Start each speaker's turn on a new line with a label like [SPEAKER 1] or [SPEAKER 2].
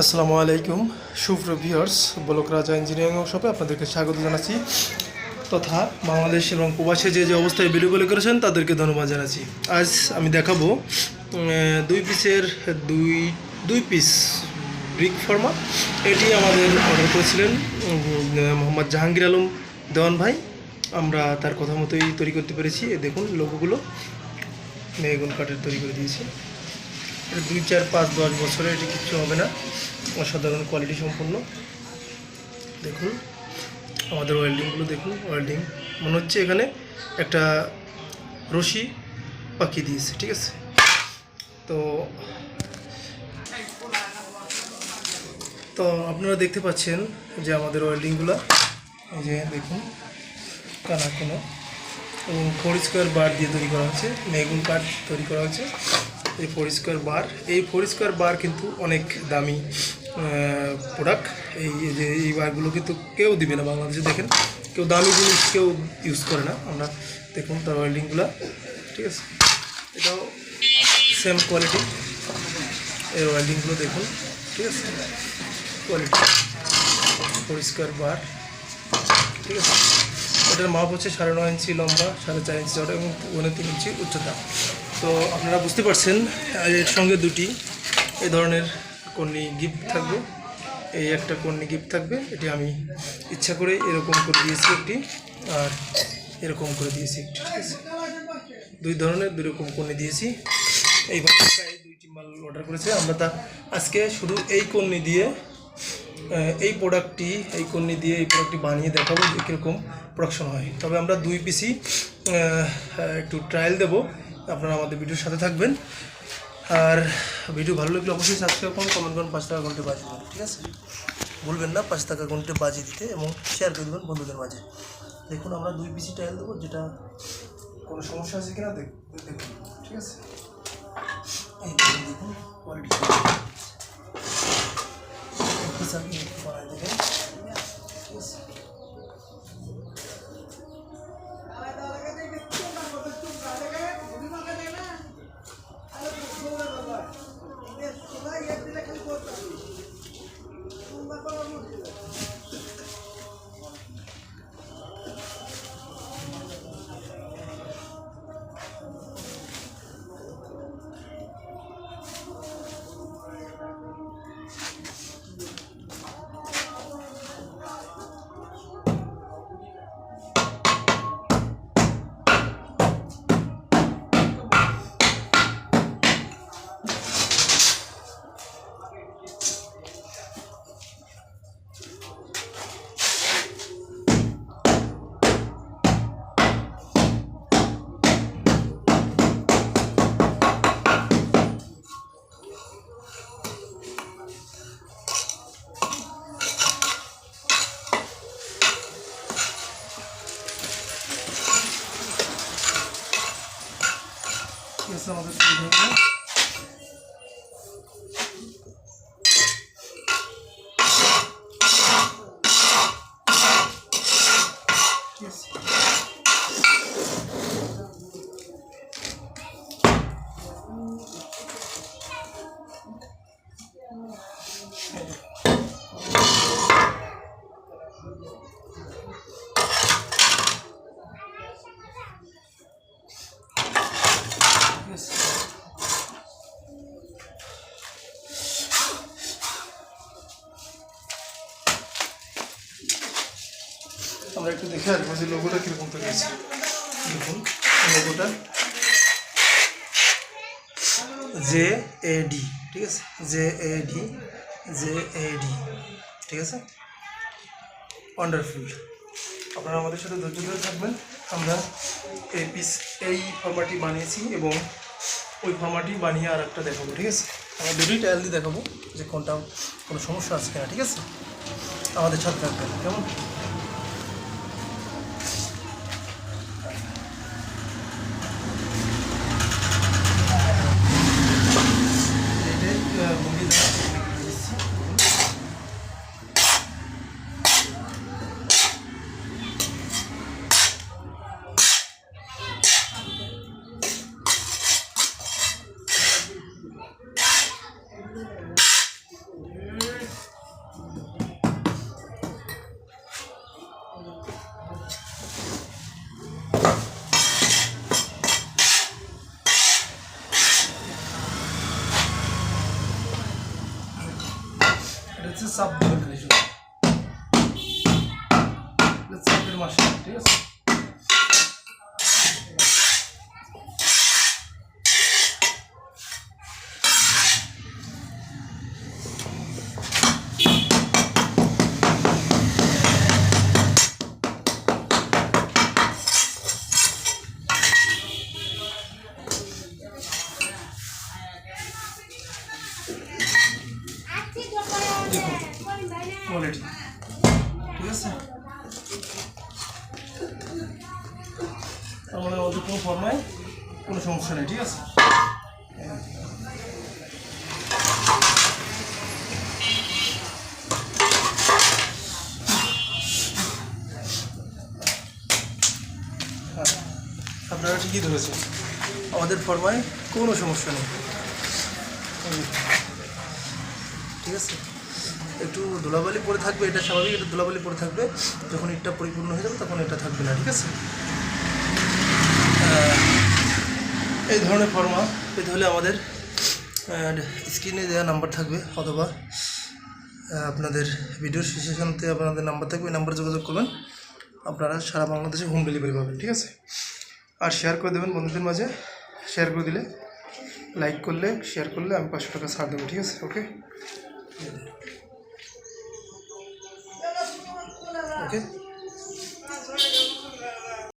[SPEAKER 1] আসসালামু আলাইকুম সুপ্র ভিউয়ার্স, বলক রাজা ইঞ্জিনিয়ারিং শপে আপনাদেরকে স্বাগত জানাচ্ছি। তথা বাংলাদেশ এবং প্রবাসে যে যে অবস্থায় ভিডিও কল করেছেন, তাদেরকে ধন্যবাদ জানাচ্ছি। আজ আমি দেখাবো দুই পিসের দুই দুই পিস ব্রিক ফর্মা এটি আমাদের অর্ডার করেছিলেন মোহাম্মদ জাহাঙ্গীর আলম দেওয়ান ভাই। আমরা তার কথা মতোই তৈরি করতে পেরেছি। দেখুন লোকগুলো মেগুন কাঠের তৈরি করে দিয়েছি। দুই, চার, পাঁচ, দশ বছরে এটি কিচ্ছু হবে না। অসাধারণ কোয়ালিটি সম্পন্ন। দেখুন, আমাদের ওয়েল্ডিংগুলো দেখুন ওয়েল্ডিং মনে হচ্ছে এখানে একটা রশি পাকিয়ে দিয়েছে, ঠিক আছে? তো তো আপনারা দেখতে পাচ্ছেন যে আমাদের ওয়েল্ডিংগুলো এই যে দেখুন, কানা কোনো, এবং ফোর স্কোয়ার বার দিয়ে তৈরি করা হচ্ছে মেগুন কাঠ তৈরি করা হচ্ছে এই ফোর স্কোয়ার বার, এই ফোর স্কোয়ার বার কিন্তু অনেক দামি। প্রোডাক্ট এই যে এই বারগুলো কিন্তু কেউ দিবে না বাংলাদেশে, দেখেন। কেউ দামি জিনিস কেউ ইউজ করে না। আমরা দেখুন তার ওয়েল্ডিংগুলো ঠিক আছে? এটাও সেম কোয়ালিটি এই ওয়েল্ডিংগুলো দেখুন, ঠিক আছে? কোয়ালিটি পরিষ্কার বার ঠিক আছে? এটার মাপ হচ্ছে সাড়ে নয় ইঞ্চি লম্বা, সাড়ে চার ইঞ্চি চড়া এবং পৌনে তিন ইঞ্চি উচ্চতা। তো আপনারা বুঝতে পারছেন, এর সঙ্গে দুটি এ ধরনের কর্নি গিফট থাকবে। এই একটা কর্নি গিফট থাকবে। এটি আমি ইচ্ছা করে এরকম করে দিয়েছি একটি, আর এরকম করে দিয়েছি একটি, ঠিক আছে? দুই ধরনের, দুই রকম কর্নি দিয়েছি। এইভাবে প্রায় দুইটি মাল অর্ডার করেছে। আমরা তা আজকে শুধু এই কর্নি দিয়ে এই প্রোডাক্টটি এই কর্নি দিয়ে এই প্রোডাক্টটি বানিয়ে দেখাবো যে কীরকম প্রোডাকশন হয়। তবে আমরা দুই পিসি একটু ট্রায়াল দেব। আপনারা আমাদের ভিডিওর সাথে থাকবেন। আর ভিডিও ভালো লাগলে অবশ্যই সাবস্ক্রাইব করুন কমেন্ট করুন, পাঁচ টাকা ঘন্টে বাজিয়ে দেবেন, ঠিক আছে? ভুলবেন না, পাঁচ টাকা ঘন্টে বাজিয়ে দিতে এবং শেয়ার করে দেবেন বন্ধুদের মাঝে। দেখুন, আমরা দুই পিসি টাইল দেবো, যেটা কোনো সমস্যা আছে কিনা দেখ দেখুন, ঠিক আছে? দেখুন কোয়ালিটি ঠিক আছে আমাদের তৈরি হয়ে আমরা একটু দেখে আসব যে লোগোটা কীরকম হয়েছে। দেখুন লোগোটা জে এ ডি ঠিক আছে? J A D J A D ঠিক আছে? ওয়ান্ডারফুল আপনারা আমাদের সাথে ধৈর্য ধরে থাকবেন। আমরা এই পিস এই ফর্মাটি বানিয়েছি এবং ওই ফর্মাটি বানিয়ে আর একটা দেখাবো, ঠিক আছে? আমরা দুটোই টাইল দিয়ে দেখাবো যে কোনটা কোনো সমস্যা আছে কিনা, ঠিক আছে? আমাদের সাথে থাকবেন। কেমন? এটা হচ্ছে চাপ দেবেন খালি শুধু এটা চাপের মাসে ঠিক আছে ঠিক আছে আমাদের মধ্যে কোনো ফর্মায় কোনো সমস্যা নেই, ঠিক আছে? আপনারা ঠিকই ধরেছেন। আমাদের ফর্মায় কোনো সমস্যা নেই। ঠিক আছে? একটু ধুলাবালি পরে থাকবে, এটা স্বাভাবিক এটা ধুলাবালি পরে থাকবে। যখন ইটটা পরিপূর্ণ হয়ে যাবে তখন এটা থাকবে না, ঠিক আছে? এই ধরনের ফর্মা পেতে হলে আমাদের স্ক্রিনে দেওয়া নাম্বার থাকবে, অথবা আপনাদের ভিডিওর শেষেখানতে আপনাদের নাম্বার থাকবে নাম্বারে যোগাযোগ করবেন। আপনারা সারা বাংলাদেশে হোম ডেলিভারি পাবেন, ঠিক আছে? আর শেয়ার করে দেবেন বন্ধুদের মাঝে শেয়ার করে দিলে লাইক করলে শেয়ার করলে আমি পাঁচশো টাকা ছাড় দেবো, ঠিক আছে? ওকে gente